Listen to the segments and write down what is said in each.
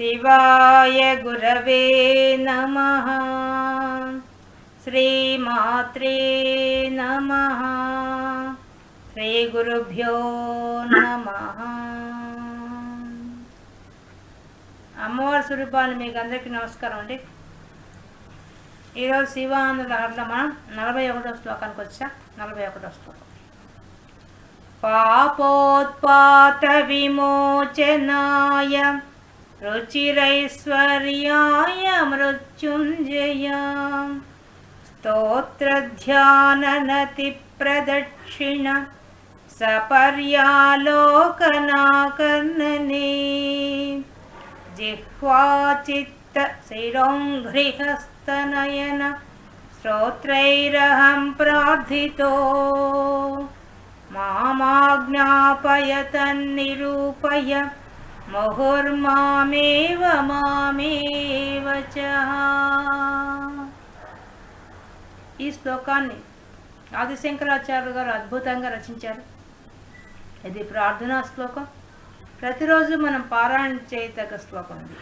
శివాయ గురవే నమ. శ్రీమాత్రే నమ. శ్రీ గురుభ్యో నమ. అమ్మవారి స్వరూపాలు మీకు అందరికీ నమస్కారం అండి. ఈరోజు శివానంద లహరిలో మనం నలభై ఒకటో శ్లోకానికి వచ్చా? నలభై ఒకటో శ్లోకం. పాపోత్పాత విమోచనాయ रुचिरैश्वर्याय मृत्युञ्जया स्तोत्रध्याननतिप्रदक्षिणा सपर्यालोकनाकर्णनी। जिह्वाचित्तशिरोहस्तनयन श्रोत्रैरहं प्रार्थितो। मामाज्ञापय तन्निरूपय తన్నిరూపయ మామేవ ఈ శ్లోకాన్ని ఆదిశంకరాచార్యులు గారు అద్భుతంగా రచించారు. ఇది ప్రార్థనా శ్లోకం. ప్రతిరోజు మనం పారాయణ చేయతగ్గ శ్లోకం ఇది.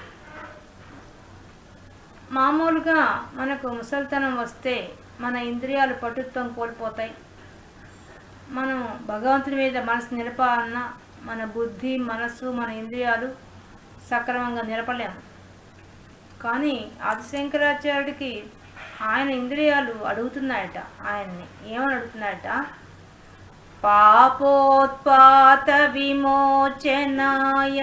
మామూలుగా మనకు ముసలితనం వస్తే మన ఇంద్రియాలు పటుత్వం కోల్పోతాయి. మనం భగవంతుని మీద మనసు నిలపాలన్నా మన బుద్ధి మనస్సు మన ఇంద్రియాలు సక్రమంగా నిలపలేము. కానీ ఆదిశంకరాచార్యుడికి ఆయన ఇంద్రియాలు అడుగుతున్నాయట. ఆయన్ని ఏమని అడుగుతున్నాయట? పాపోత్పాత విమోచనాయ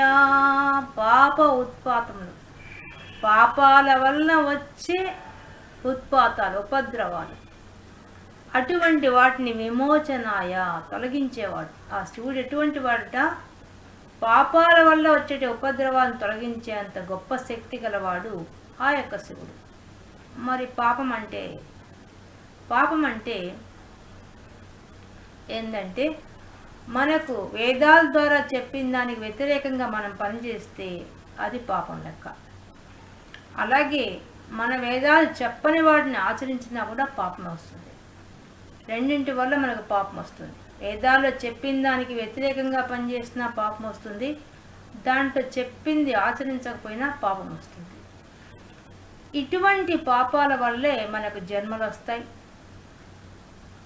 పాప ఉత్పాతములు. పాపాల వలన వచ్చే ఉత్పాతాలు ఉపద్రవాలు. అటువంటి వాటిని విమోచనాయ తొలగించేవాడు. ఆ శివుడు ఎటువంటి వాడట? పాపాల వల్ల వచ్చే ఉపద్రవాలను తొలగించేంత గొప్ప శక్తి గలవాడు ఆ యొక్క శివుడు. మరి పాపం అంటే? పాపం అంటే ఏంటంటే మనకు వేదాల ద్వారా చెప్పిన దానికి వ్యతిరేకంగా మనం పనిచేస్తే అది పాపం లెక్క. అలాగే మన వేదాలు చెప్పని వాటిని ఆచరించినా కూడా పాపం వస్తుంది. రెండింటి వల్ల మనకు పాపం వస్తుంది. వేదాల్లో చెప్పిన దానికి వ్యతిరేకంగా పనిచేసినా పాపం వస్తుంది. దాంట్లో చెప్పింది ఆచరించకపోయినా పాపం వస్తుంది. ఇటువంటి పాపాల వల్లే మనకు జన్మలు వస్తాయి.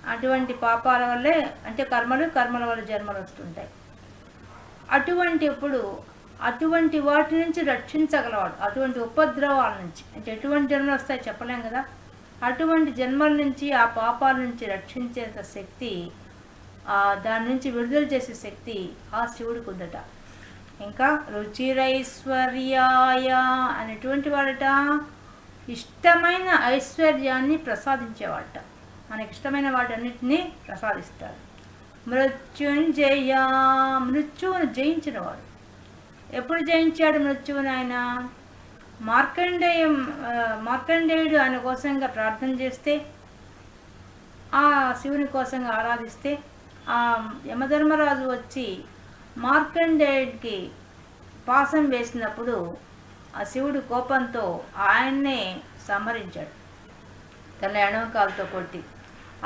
అటువంటి పాపాల వల్లే అంటే కర్మలు కర్మల వల్ల జన్మలు వస్తుంటాయి. అటువంటి ఇప్పుడు అటువంటి వాటి నుంచి రక్షించగలవాడు. అటువంటి ఉపద్రవాల నుంచి. అంటే ఎటువంటి జన్మలు వస్తాయి చెప్పలేం కదా? అటువంటి జన్మల నుంచి ఆ పాపాల నుంచి రక్షించేంత శక్తి దాని నుంచి విడుదల చేసే శక్తి ఆ శివుడికి ఉందట. ఇంకా రుచిరైశ్వర్యాయ అనేటువంటి వాడట ఇష్టమైన ఐశ్వర్యాన్ని ప్రసాదించేవాడట. మనకి ఇష్టమైన వాటన్నిటినీ ప్రసాదిస్తాడు. మృత్యుంజయ మృత్యువును జయించినవాడు. ఎప్పుడు జయించాడు మృత్యువుని ఆయన? మార్కండేయం మార్కండేయుడు ఆయన కోసంగా ప్రార్థన చేస్తే ఆ శివుని కోసంగా ఆరాధిస్తే ఆ యమధర్మరాజు వచ్చి మార్కండేయుడికి పాసం వేసినప్పుడు ఆ శివుడు కోపంతో ఆయన్నే సంహరించాడు. తన ఎడమకాలతో కొట్టి.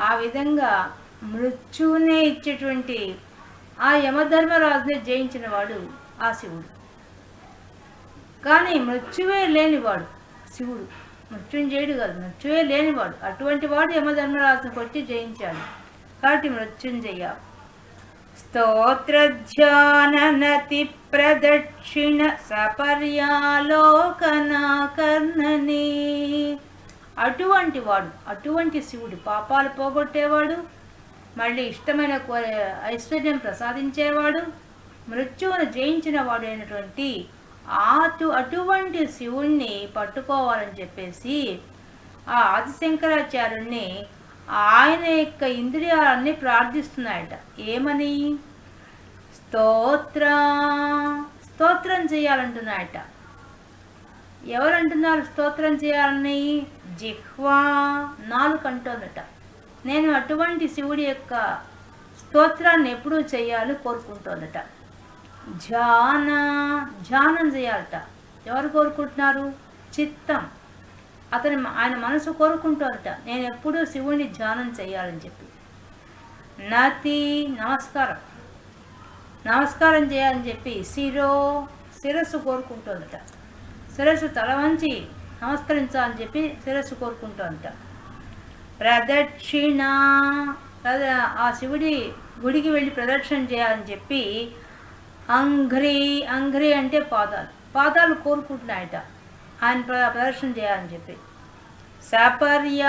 ఆ విధంగా మృత్యువునే ఇచ్చేటువంటి ఆ యమధర్మరాజునే జయించిన వాడు ఆ శివుడు. కానీ మృత్యువే లేనివాడు. శివుడు. మృత్యుంజయుడు కాదు మృత్యువే లేనివాడు. అటువంటి వాడు యమధర్మరాజును కొట్టి జయించాడు. కాబట్టి మృత్యుంజయ. స్తోత్రధ్యాననతి ప్రదక్షిణ సపర్యాలోకనాకర్ణని. అటువంటి వాడు అటువంటి శివుడు పాపాలు పోగొట్టేవాడు మళ్ళీ ఇష్టమైన ఐశ్వర్యం ప్రసాదించేవాడు మృత్యువును జయించిన వాడు అయినటువంటి అటు అటువంటి శివుణ్ణి పట్టుకోవాలని చెప్పేసి ఆ ఆదిశంకరాచార్యుణ్ణి ఆయన యొక్క ఇంద్రియాలన్నీ ప్రార్థిస్తున్నాయట. ఏమని? స్తోత్ర స్తోత్రం చేయాలంటున్నాయట. ఎవరంటున్నారు స్తోత్రం చేయాలని? జిహ్వా నాలుగు అంటుందట. నేను అటువంటి శివుడి యొక్క స్తోత్రాన్ని ఎప్పుడూ చేయాలని కోరుకుంటోందట. ధ్యాన ధ్యానం చేయాలట. ఎవరు కోరుకుంటున్నారు? చిత్తం. అతని ఆయన మనసు కోరుకుంటారట. నేను ఎప్పుడూ శివుణ్ణి ధ్యానం చేయాలని చెప్పి. నతి నమస్కారం. నమస్కారం చేయాలని చెప్పి శిరో శిరస్సు కోరుకుంటుందట శిరస్సు తల వంచి నమస్కరించాలని చెప్పి శిరస్సు కోరుకుంటూ ప్రదక్షిణ. ప్రద ఆ శివుడి గుడికి వెళ్ళి ప్రదక్షిణ చేయాలని చెప్పి అంఘ్రి అంఘ్రి అంటే పాదాలు. పాదాలు కోరుకుంటున్నాయట. ఆయన ప్ర- ప్రదర్శన చేయాలని చెప్పి. సపర్య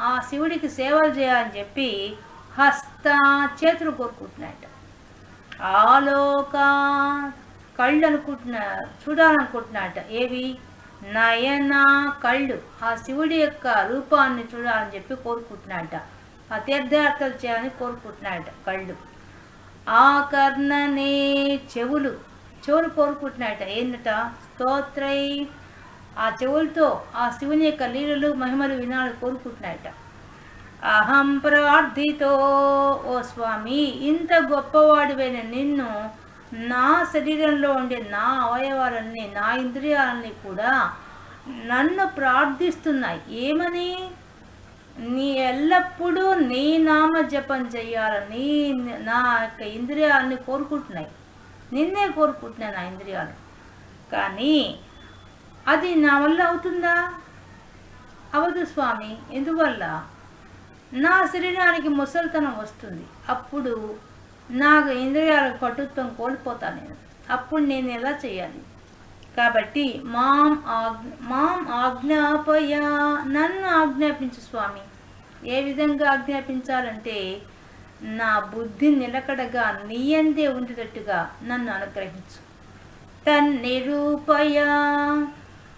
ఆ శివుడికి సేవలు చేయాలని చెప్పి హస్త చేతులు కోరుకుంటున్నాయట. ఆలోక కళ్ళు అనుకుంటున్నా చూడాలనుకుంటున్నాట ఏవి? నయన కళ్ళు. ఆ శివుడి యొక్క రూపాన్ని చూడాలని చెప్పి కోరుకుంటున్నాట ఆ తీర్థయాత్రలు చేయాలని కోరుకుంటున్నాట కళ్ళు. ఆ కర్ణనే చెవులు చెవులు కోరుకుంటున్నాయట ఏంటట స్తోత్రై. ఆ చెవులతో ఆ శివుని యొక్క లీలలు మహిమలు వినాలని కోరుకుంటున్నాయట. అహం ప్రార్థితో ఓ స్వామి ఇంత గొప్పవాడివైన నిన్ను నా శరీరంలో ఉండే నా అవయవాలన్నీ నా ఇంద్రియాలన్నీ కూడా నన్ను ప్రార్థిస్తున్నాయి. ఏమని? నీ ఎల్లప్పుడూ నీ నామ జపం చెయ్యాలని నా యొక్క ఇంద్రియాలని కోరుకుంటున్నాయి. నిన్నే కోరుకుంటున్నాయి నా ఇంద్రియాలు. కానీ అది నా వల్ల అవుతుందా? అవదు స్వామి. ఎందువల్ల? నా శరీరానికి ముసలితనం వస్తుంది. అప్పుడు నాకు ఇంద్రియాలకు కటుత్వం కోల్పోతాను నేను. అప్పుడు నేను ఎలా చేయాలి? కాబట్టి మాం ఆజ్ఞ మాం ఆజ్ఞాపయ నన్ను ఆజ్ఞాపించు స్వామి. ఏ విధంగా ఆజ్ఞాపించాలంటే నా బుద్ధి నిలకడగా నీయందే ఉండేటట్టుగా నన్ను అనుగ్రహించు. తన్నిరూపయ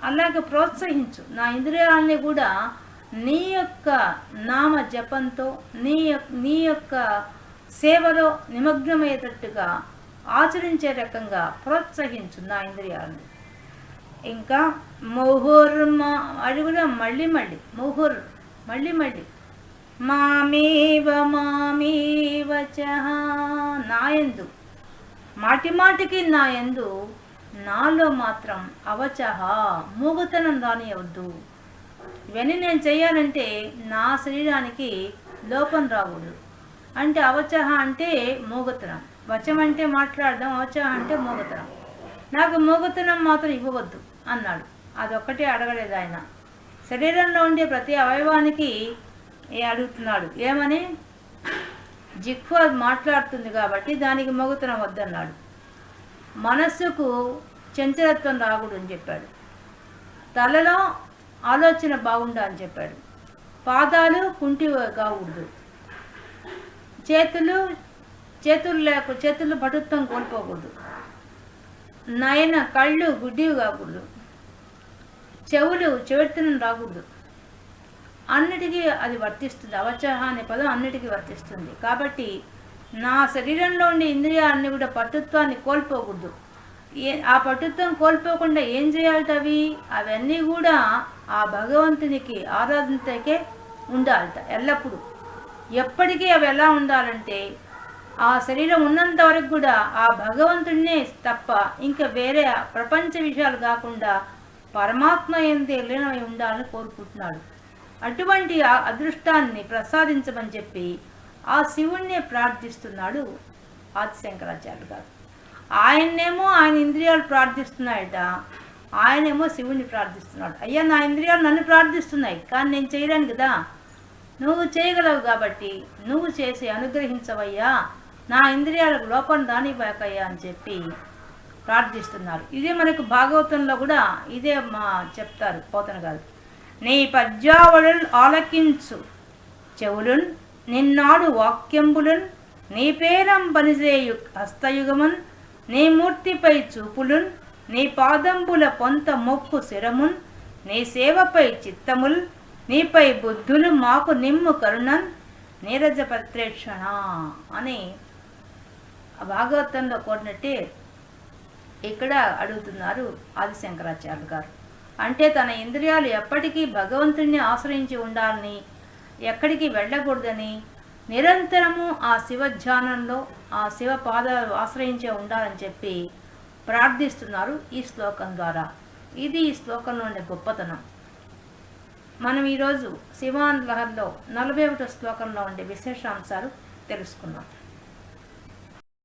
అలాగే ప్రోత్సహించు. నా ఇంద్రియాలని కూడా నీ యొక్క నామ జపంతో నీ యొక్క నీ యొక్క సేవలో నిమగ్నమయ్యేటట్టుగా ఆచరించే రకంగా ప్రోత్సహించు నా ఇంద్రియాలను. ఇంకా ముహుర్ మా అది కూడా మళ్ళీ మళ్ళీ మొహుర్ మళ్ళీ మళ్ళీ. మామేవ మామేవ నాయందు మాటి మాటికి నాయందు నాలో మాత్రం అవచహ మూగుతనం రానియవద్దు. ఇవన్నీ నేను చేయాలంటే నా శరీరానికి లోపం రావద్దు అంటే అవచహ అంటే మూగతనం. వచం అంటే మాట్లాడడం అవచహ అంటే మూగతనం. నాకు మూగతనం మాత్రం ఇవ్వవద్దు అన్నాడు. అదొక్కటే అడగలేదు ఆయన. శరీరంలో ఉండే ప్రతి అవయవానికి అడుగుతున్నాడు? ఏమని? జిక్వ మాట్లాడుతుంది కాబట్టి దానికి మొగుతనం వద్దన్నాడు. మనస్సుకు చంచలత్వం రాకూడదు అని చెప్పాడు. తలలో ఆలోచన బాగుండాలని చెప్పాడు. పాదాలు కుంటి కాకూడదు. చేతులు చేతులు లేక చేతులు పటుత్వం కోల్పోకూడదు. నయన కళ్ళు గుడ్డివి కాకూడదు. చెవులు చెవితనం రాకూడదు. అన్నిటికీ అది వర్తిస్తుంది. అవచహ అనే పదం అన్నిటికీ వర్తిస్తుంది. కాబట్టి నా శరీరంలో ఉండే ఇంద్రియాలన్నీ కూడా పట్టుత్వాన్ని కోల్పోకూడదు. ఏ ఆ పట్టుత్వం కోల్పోకుండా ఏం చేయాలట అవి అవన్నీ కూడా ఆ భగవంతునికి ఆరాధనకే ఉండాలట ఎల్లప్పుడూ. ఎప్పటికీ అవి ఎలా ఉండాలంటే ఆ శరీరం ఉన్నంత వరకు కూడా ఆ భగవంతుడినే తప్ప ఇంకా వేరే ప్రపంచ విషయాలు కాకుండా పరమాత్మ ఏంది లీనమై ఉండాలని కోరుకుంటున్నాడు. అటువంటి ఆ అదృష్టాన్ని ప్రసాదించమని చెప్పి ఆ శివుణ్ణే ప్రార్థిస్తున్నాడు ఆదిశంకరాచార్యులు గారు. ఆయన్నేమో ఆయన ఇంద్రియాలు ప్రార్థిస్తున్నాయట ఆయనేమో శివుణ్ణి ప్రార్థిస్తున్నాడు. అయ్యా నా ఇంద్రియాలు నన్ను ప్రార్థిస్తున్నాయి కానీ నేను చేయలేను కదా. నువ్వు చేయగలవు కాబట్టి నువ్వు చేసి అనుగ్రహించవయ్యా. నా ఇంద్రియాలకు లోపం దానివ్వకయ్యా అని చెప్పి ప్రార్థిస్తున్నారు. ఇదే మనకు భాగవతంలో కూడా ఇదే మా చెప్తారు పోతన గారు. నీ పద్యావళుల్ ఆలకించు. చెవులున్ నిన్నాడు వాక్యంబులున్ నీ పేరం పనిచేయు హస్తయుగమున్ నీ మూర్తిపై చూపులున్ నీ పాదంబుల పొంత మొక్కు శిరమున్ నీ సేవపై చిత్తముల్ నీపై బుద్ధులు మాకు నిమ్ము కరుణన్ నీరజపత్రేక్షణ అని భాగవతంలో కోరినట్టే ఇక్కడ అడుగుతున్నారు ఆదిశంకరాచార్య గారు. అంటే తన ఇంద్రియాలు ఎప్పటికీ భగవంతుణ్ణి ఆశ్రయించి ఉండాలని ఎక్కడికి వెళ్ళకూడదని నిరంతరము ఆ శివ ధ్యానంలో ఆ శివ పాదాలు ఆశ్రయించే ఉండాలని చెప్పి ప్రార్థిస్తున్నారు ఈ శ్లోకం ద్వారా. ఇది ఈ శ్లోకంలో ఉండే గొప్పతనం. మనం ఈరోజు శివాన్ లహర్లో నలభై ఒకటో శ్లోకంలో ఉండే విశేషాంశాలు తెలుసుకున్నాం.